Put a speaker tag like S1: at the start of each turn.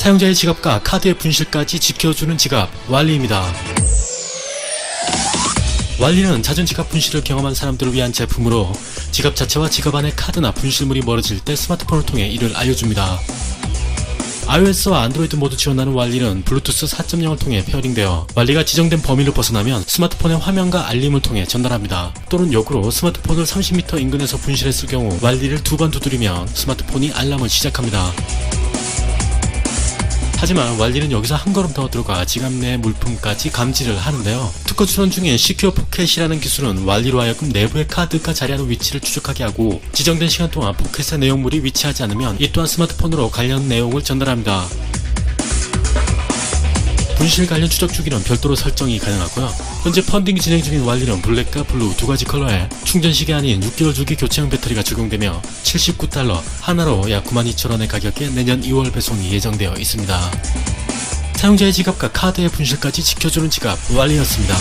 S1: 사용자의 지갑과 카드의 분실까지 지켜주는 지갑 왈리입니다. 왈리는 잦은 지갑 분실을 경험한 사람들을 위한 제품으로 지갑 자체와 지갑 안의 카드나 분실물이 멀어질 때 스마트폰을 통해 이를 알려줍니다. iOS와 안드로이드 모두 지원하는 왈리는 블루투스 4.0을 통해 페어링되어 왈리가 지정된 범위를 벗어나면 스마트폰의 화면과 알림을 통해 전달합니다. 또는 역으로 스마트폰을 30m 인근에서 분실했을 경우 왈리를 두 번 두드리면 스마트폰이 알람을 시작합니다. 하지만 왈리는 여기서 한 걸음 더 들어가 지갑 내 물품까지 감지를 하는데요. 특허 출원 중인 시큐어 포켓이라는 기술은 왈리로 하여금 내부의 카드가 자리하는 위치를 추적하게 하고 지정된 시간 동안 포켓의 내용물이 위치하지 않으면 이 또한 스마트폰으로 관련 내용을 전달합니다. 분실 관련 추적 주기는 별도로 설정이 가능하고요. 현재 펀딩 진행 중인 왈리는 블랙과 블루 두 가지 컬러에 충전식이 아닌 6개월 주기 교체형 배터리가 적용되며 79달러 하나로 약 92,000원의 가격에 내년 2월 배송이 예정되어 있습니다. 사용자의 지갑과 카드의 분실까지 지켜주는 지갑 왈리였습니다.